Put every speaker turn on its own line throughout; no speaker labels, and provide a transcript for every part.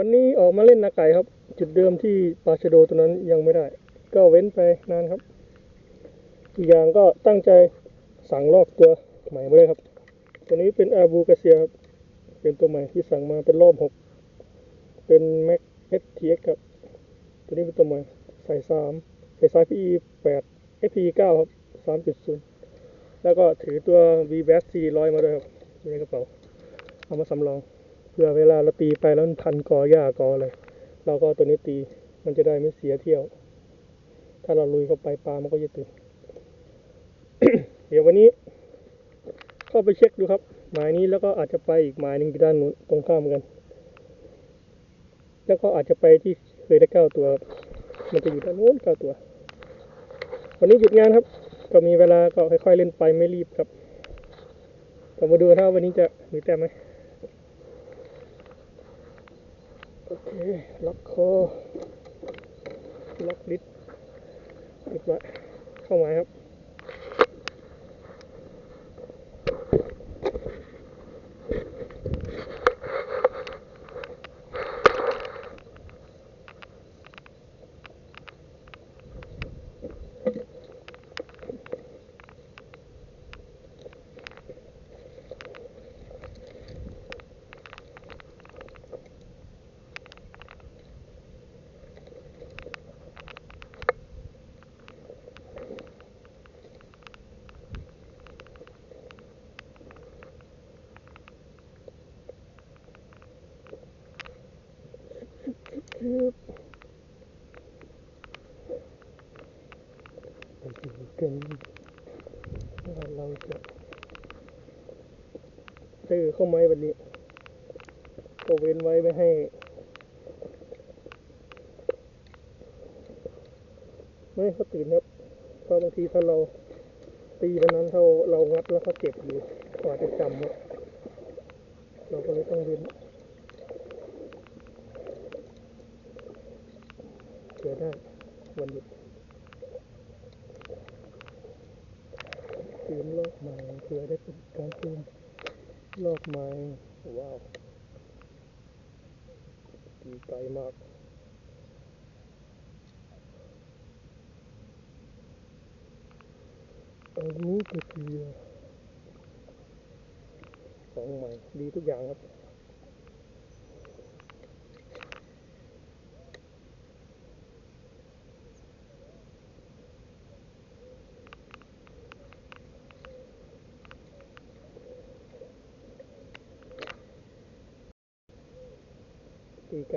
วันนี้ออกมาเล่นนาไก่ครับ จุดเดิมที่ปาชโดตัวนั้นยังไม่ได้ ก็เว้นไปนานครับ อีกอย่างก็ตั้งใจสั่งลอกตัวใหม่มาเลยครับ ตัวนี้เป็นอาบูกาเซียครับ เป็นตัวใหม่ที่สั่งมาเป็นรอบหกเป็นแม็กเอสทีเอ็กครับ ตัวนี้เป็นตัวใหม่ใส่สามใส่สายพีแปดเอพีเก้าครับสามจุดศูนย์แล้วก็ถือตัว v b a s 400 มาด้วยครับอยู่ในกระเป๋า เอามาสำรอง พื่อเวลาเราตีไปแล้วมันพันกอหญ้ากออะไรเราก็ตัวนี้ตีมันจะได้ไม่เสียเที่ยว ถ้าเราลุยเข้าไปปลามันก็จะตื่นเดี๋ยววันนี้ เข้าไปเช็คดูครับ หมายนี้แล้วก็อาจจะไปอีกหมายหนึ่งที่ด้านนู้นตรงข้ามกัน แล้วก็อาจจะไปที่เคยได้เก้าตัวครับมันจะอยู่ด้านนู้นเก้าตัว วันนี้หยุดงานครับ ก็มีเวลาก็ค่อยๆเล่นไปไม่รีบครับก็มาดูกันว่าวันนี้จะมีแต้มไหม โอเค ล็อกคอ ล็อกลิสเรียบร้อยเข้ามาครับ ไปดูกันว่าเราจะเจอเข้าไหมวันนี้ก็เว้นไว้ไม่ให้ ไม่เขาตื่นครับเพราะบางทีถ้าเราตีวันนั้นเราเรางัดแล้วเขาเจ็บอยู่กว่าจะจำเราก็เลยต้องเว้นเผื่อได้วันหยุดตื่นรอบ คือได้เป็นการเตื่นรอบใหม่ ว้าว ดีใจมากอันนี้ก็คือของใหม่ ดีทุกอย่างครับ ตีไก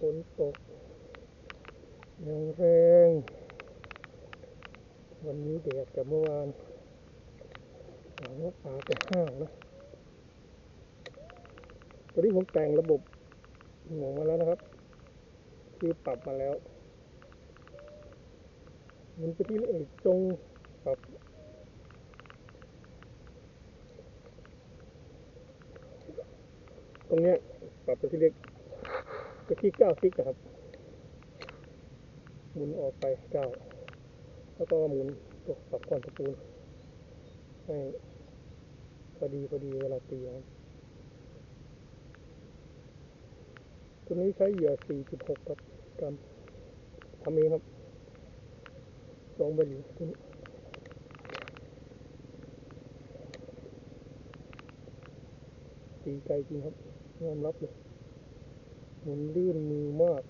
ฝนตกอย่างแรง วันนี้แดดกับเมื่อวานหวังว่าปลาจะห้างนะตอนนี้ผมแต่งระบบหน่วงมาแล้วนะครับ คือปรับมาแล้ว มันจะที่เอกจงปรับตรงเนี้ยปรับไปที่เล็ก ไปที่เก้าฟิกอะครับ หมุนออกไปเก้าแล้วก็หมุนตัวปรับก้อนตะปูนให้พอดีพอดีเวลาตีครับตัวนี้ใช้เหยื่อ 4.6 ครับกรัมทำเองครับสองใบหลีตัวนี้ตีไกลจริงครับยอมรับเลย มันลื่นมือมาก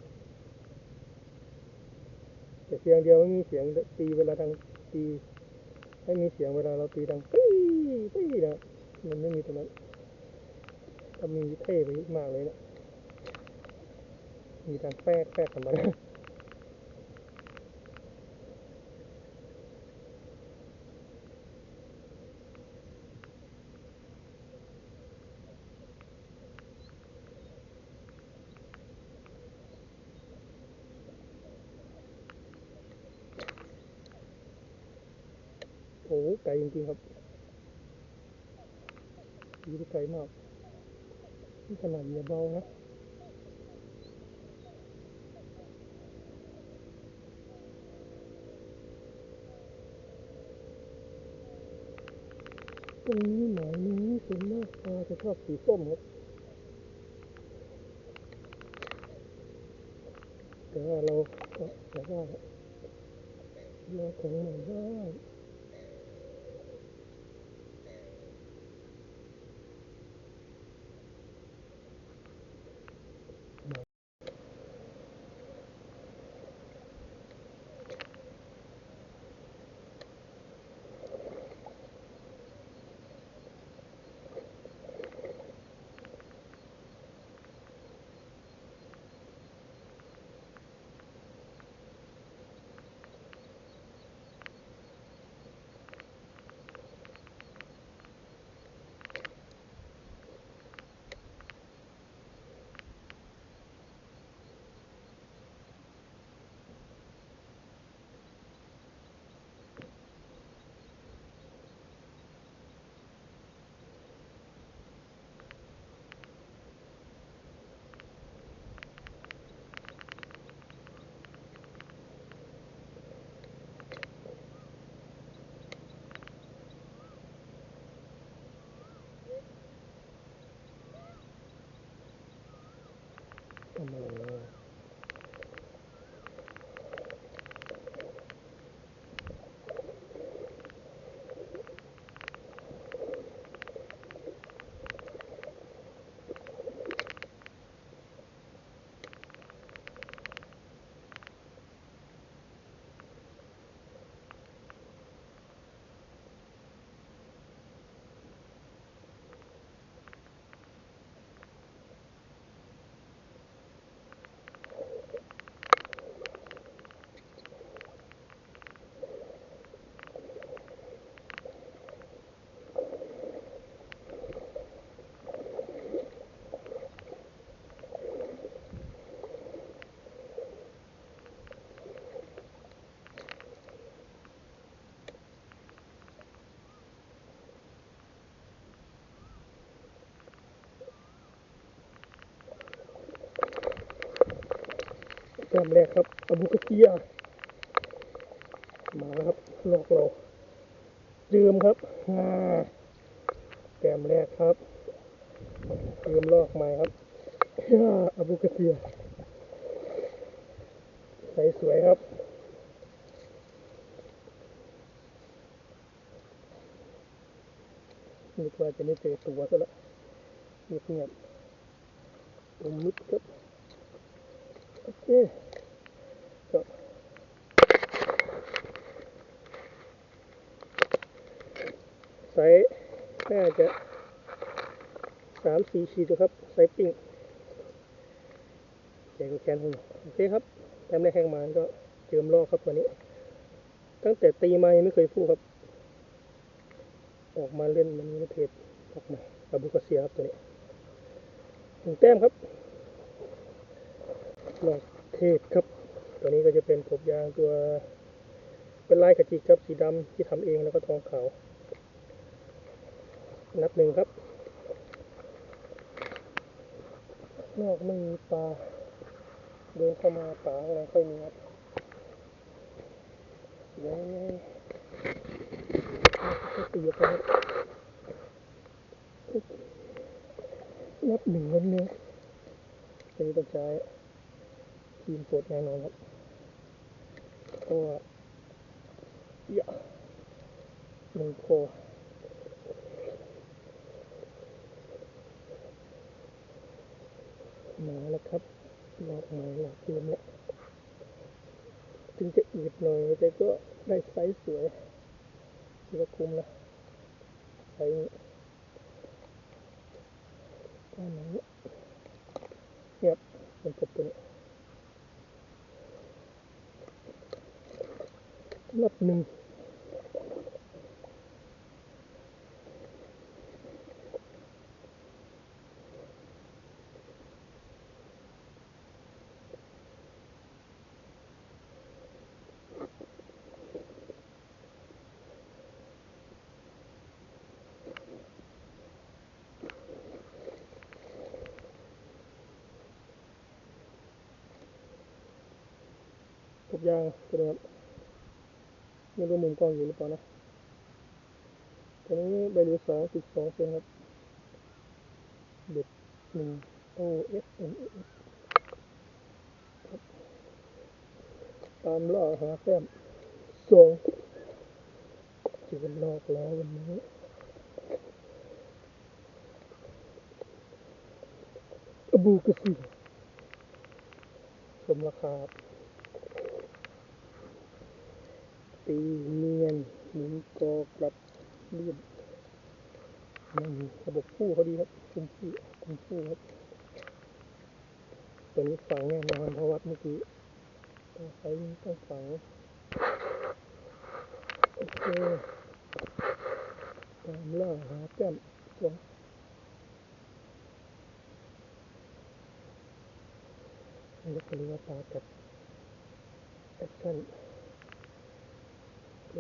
แต่เสียงเดียวไม่มีเสียงตีเวลาดังตีไม่มีเสียงเวลาเราตีดังปี้ปี้นะมันไม่มีตรงนั้นถ้ามีเท่ไปมากเลยนะมีการแป๊กแป๊กกันมาแล้วโอ้โห ไกลจริงๆครับอยู่ได้ไกลมากนี่ขนาดอย่าเบานะตรงนี้หมายนี้ส่วนมากปลาจะชอบสีส้มครับแต่ว่าเราก็แบบว่าเราของใหม่บ้างท แต้มแรกครับอบูกาเตียมาแล้วครับลอกเราเจิมครับอ่าแต้มแรกครับเจิมลอกใหม่ครับอบูกาเตียใสสวยครับนึกว่าจะไม่เจอตัวซะแล้วเงียบๆอมนิดครับ ไซส์น่าจะสามสี่ขีดครับไซส์ปิ้งใหญ่กว่าแขนผมโอเคครับแต้มได้แห้งมาก็เจิมลอกครับตัวนี้ ตั้งแต่ตีมายังไม่เคยพูดครับ ออกมาเล่นมันนี้เพจออกมาอาบุกเซียครับตัวนี้หนึ่งแต้มครับ ลอกเทศครับ ตัวนี้ก็จะเป็นกบยางตัว เป็นลายขจิกครับสีดำที่ทำเองแล้วก็ทองขาว นับหนึ่งครับ นอกไม่มีปลา เดินเข้ามาป่าข้างในค่อยมีครับเย้ก็ตีออกไปนับหนึ่งวันนี้ตัวนี้ต้องใช้ ทีมโปรแน่นอนครับเพราะว่าอย่าหนึ่งโคมาแล้วครับหลอกใหม่หลอกเติมแล้วถึงจะอืดหน่อย แต่ก็ได้ไซส์สวยถือว่าคุ้มนะไซส์นี้ประมาณนี้เนี่ยเป็นกบตัวนี้ รอบหนึ่ง ไม่รู้มุมกล้องอยู่หรือเปล่านะตัวนี้ใบเหลือสองจุดสองเซนครับ เด็ดหนึ่งโอเอสเอ็นเอสตามล่าหาแต้มสองเจอกันลอกแล้ววันนี้อบูกระสีสมราคาครับ ตีเนียนหมุนกอกลับเลื่อนนี่ระบบคู่เขาดีครับคุมคู่คุมคู่ครับตัวนี้ฝังแน่นอนเพราะวัดเมื่อกี้ต้องใช้ต้องฝังโอเคตามล่าหาแต้มสองนี่ก็เรียกว่าปลากับแอคชั่น เ